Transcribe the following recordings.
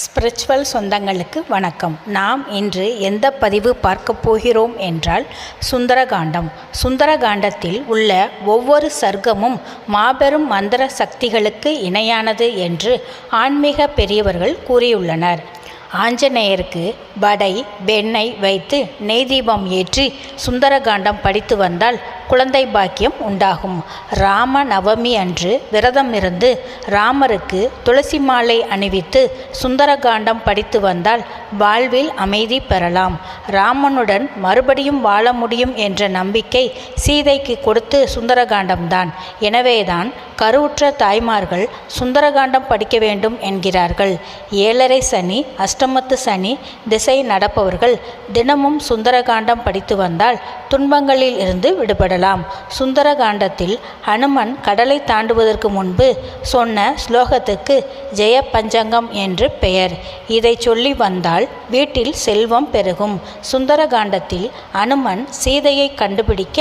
Spiritual சொந்தங்களுக்கு வணக்கம். நாம் இன்று எந்த பதிவு பார்க்க போகிறோம் என்றால் சுந்தரகாண்டம். சுந்தரகாண்டத்தில் உள்ள ஒவ்வொரு சர்க்கமும் மாபெரும் மந்திர சக்திகளுக்கு இணையானது என்று ஆன்மீக பெரியவர்கள் கூறியுள்ளனர். ஆஞ்சநேயருக்கு வடை வெண்ணெய் வைத்து நெய் தீபம் ஏற்றி சுந்தரகாண்டம் படித்து வந்தால் குழந்தை பாக்கியம் உண்டாகும். ராம நவமி அன்று விரதம் இருந்து ராமருக்கு துளசி மாலை அணிவித்து சுந்தரகாண்டம் படித்து வந்தால் வாழ்வில் அமைதி பெறலாம். ராமனுடன் மறுபடியும் வாழ முடியும் என்ற நம்பிக்கை சீதைக்கு கொடுத்து சுந்தரகாண்டம்தான். எனவேதான் கருவுற்ற தாய்மார்கள் சுந்தரகாண்டம் படிக்க வேண்டும் என்கிறார்கள். ஏழரை சனி அஷ்டமத்து சனி திசை நடப்பவர்கள் தினமும் சுந்தரகாண்டம் படித்து வந்தால் துன்பங்களில் இருந்து விடுபடலாம். சுந்தரகாண்டத்தில் ஹனுமன் கடலை தாண்டுவதற்கு முன்பு சொன்ன ஸ்லோகத்துக்கு ஜெய பஞ்சங்கம் என்று பெயர். இதை சொல்லி வந்தால் வீட்டில் செல்வம் பெருகும். சுந்தரகாண்டத்தில் அனுமன் சீதையை கண்டுபிடிக்க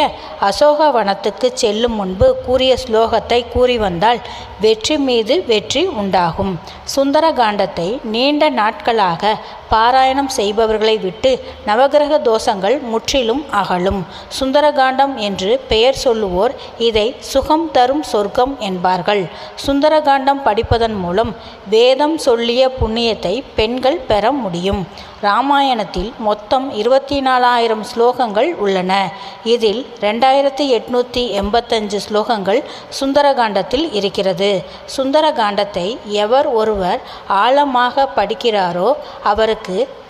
அசோகவனத்துக்கு செல்லும் முன்பு கூறிய ஸ்லோகத்தை கூறி வந்தால் வெற்றி மீது வெற்றி உண்டாகும். சுந்தரகாண்டத்தை நீண்ட நாட்களாக பாராயணம் செய்பவர்களை விட்டு நவகிரக தோஷங்கள் முற்றிலும் அகலும். சுந்தரகாண்டம் என்று பெயர் சொல்லுவோர் இதை சுகம் தரும் சொர்க்கம் என்பார்கள். சுந்தரகாண்டம் படிப்பதன் மூலம் வேதம் சொல்லிய புண்ணியத்தை பெண்கள் பெற முடியும். ராமாயணத்தில் மொத்தம் இருபத்தி நாலாயிரம் ஸ்லோகங்கள் உள்ளன. இதில் ரெண்டாயிரத்தி எட்நூற்றி எண்பத்தஞ்சு ஸ்லோகங்கள் சுந்தரகாண்டத்தில் இருக்கிறது. சுந்தரகாண்டத்தை எவர் ஒருவர் ஆழமாக படிக்கிறாரோ அவருக்கு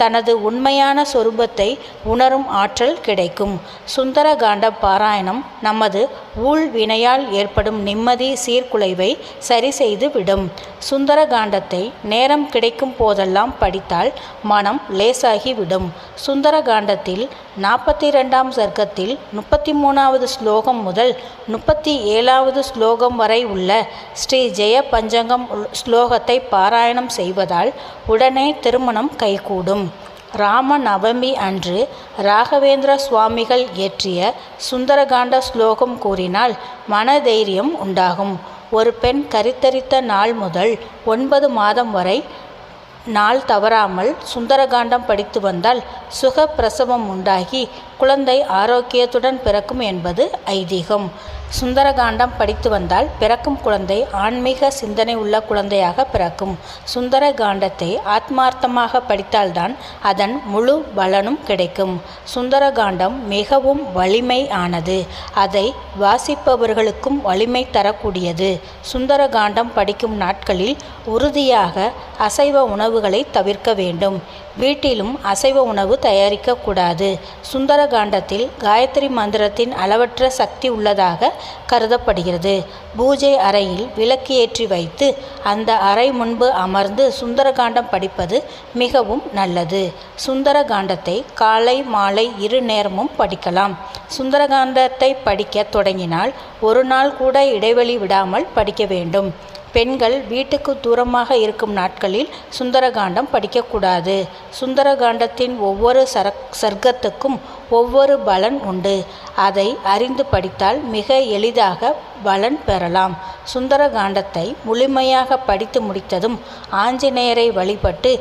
தனது உண்மையான சொரூபத்தை உணரும் ஆற்றல் கிடைக்கும். சுந்தரகாண்ட பாராயணம் நமது ஊழ் வினையால் ஏற்படும் நிம்மதி சீர்குலைவை சரி செய்து விடும். சுந்தரகாண்டத்தை நேரம் கிடைக்கும் போதெல்லாம் படித்தால் மனம் லேசாகிவிடும் சுந்தரகாண்டத்தில் நாற்பத்தி ரெண்டாம் சர்க்கத்தில் முப்பத்தி மூணாவது ஸ்லோகம் முதல் முப்பத்தி ஏழாவது ஸ்லோகம் வரை உள்ள ஸ்ரீ ஜெய பஞ்சங்கம் ஸ்லோகத்தை பாராயணம் செய்வதால் உடனே திருமணம் கை ராம நவமி அன்று ராகவேந்திர சுவாமிகள் இயற்றிய சுந்தரகாண்ட ஸ்லோகம் கூறினால் மனதைரியம் உண்டாகும். ஒரு பெண் கரித்தரித்த நாள் முதல் ஒன்பது மாதம் வரை நாள் தவறாமல் சுந்தரகாண்டம் படித்து வந்தால் சுகப்பிரசவம் உண்டாகி குழந்தை ஆரோக்கியத்துடன் பிறக்கும் என்பது ஐதீகம். சுந்தரகாண்டம் படித்து வந்தால் பிறக்கும் குழந்தை ஆன்மீக சிந்தனை உள்ள குழந்தையாக பிறக்கும். சுந்தர காண்டத்தை ஆத்மார்த்தமாக படித்தால்தான் அதன் முழு பலனும் கிடைக்கும். சுந்தரகாண்டம் மிகவும் வலிமை ஆனது அதை வாசிப்பவர்களுக்கும் வலிமை தரக்கூடியது. சுந்தரகாண்டம் படிக்கும் நாட்களில் உறுதியாக அசைவ உணவுகளை தவிர்க்க வேண்டும். வீட்டிலும் அசைவ உணவு தயாரிக்கக்கூடாது. சுந்தரகாண்டத்தில் காயத்ரி மந்திரத்தின் அளவற்ற சக்தி உள்ளதாக கருதப்படுகிறது. பூஜை அறையில் விளக்கு ஏற்றி வைத்து அந்த அறை முன்பு அமர்ந்து சுந்தரகாண்டம் படிப்பது மிகவும் நல்லது. சுந்தரகாண்டத்தை காலை மாலை இரு நேரமும் படிக்கலாம். சுந்தரகாந்தத்தை படிக்க தொடங்கினால் ஒரு நாள் கூட இடைவெளி விடாமல் படிக்க வேண்டும். பெண்கள் வீட்டுக்கு தூரமாக இருக்கும் நாட்களில் சுந்தரகாண்டம் படிக்கக்கூடாது சுந்தரகாண்டத்தின் ஒவ்வொரு சரக் சர்க்கத்துக்கும் ஒவ்வொரு பலன் உண்டு. அதை அறிந்து படித்தால் மிக எளிதாக பலன் பெறலாம். சுந்தரகாண்டத்தை முழுமையாக படித்து முடித்ததும் ஆஞ்சநேயரை வழிபட்டு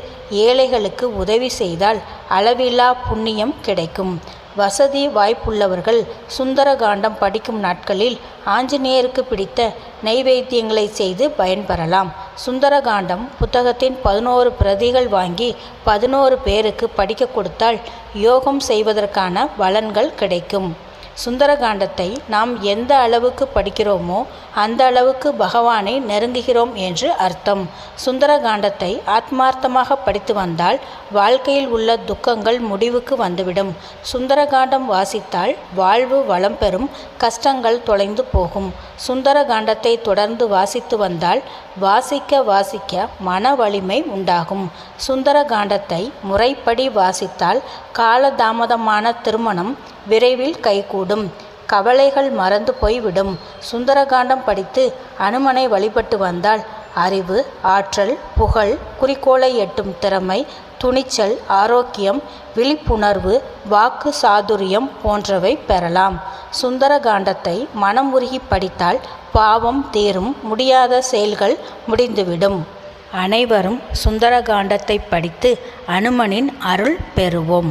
ஏழைகளுக்கு உதவி செய்தால் அளவில்லா புண்ணியம் கிடைக்கும். வசதி வாய்ப்புள்ளவர்கள் சுந்தரகாண்டம் படிக்கும் நாட்களில் ஆஞ்சநேயருக்கு பிடித்த நைவேத்தியங்களை செய்து பயன்பெறலாம். சுந்தரகாண்டம் புத்தகத்தின் பதினோரு பிரதிகள் வாங்கி பதினோரு பேருக்கு படிக்க கொடுத்தால் யோகம் செய்வதற்கான பலன்கள் கிடைக்கும். சுந்தரகாண்டத்தை நாம் எந்த அளவுக்கு படிக்கிறோமோ அந்த அளவுக்கு பகவானை நெருங்குகிறோம் என்று அர்த்தம். சுந்தரகாண்டத்தை ஆத்மார்த்தமாக படித்து வந்தால் வாழ்க்கையில் உள்ள துக்கங்கள் முடிவுக்கு வந்துவிடும். சுந்தரகாண்டம் வாசித்தால் வாழ்வு வளம் பெறும் கஷ்டங்கள் தொலைந்து போகும். சுந்தரகாண்டத்தை தொடர்ந்து வாசித்து வந்தால் வாசிக்க வாசிக்க மன வலிமை உண்டாகும். சுந்தரகாண்டத்தை முறைப்படி வாசித்தால் காலதாமதமான திருமணம் விரைவில் கைகூடும். கவலைகள் மறந்து போய்விடும். சுந்தரகாண்டம் படித்து அனுமனை வழிபட்டு வந்தால் அறிவு ஆற்றல் புகழ் குறிக்கோளை எட்டும் திறமை துணிச்சல் ஆரோக்கியம் விழிப்புணர்வு வாக்கு சாதுரியம் போன்றவை பெறலாம். சுந்தரகாண்டத்தை மனம் உருகி படித்தால் பாவம் தீரும் முடியாத செயல்கள் முடிந்துவிடும். அனைவரும் சுந்தரகாண்டத்தை படித்து அனுமனின் அருள் பெறுவோம்.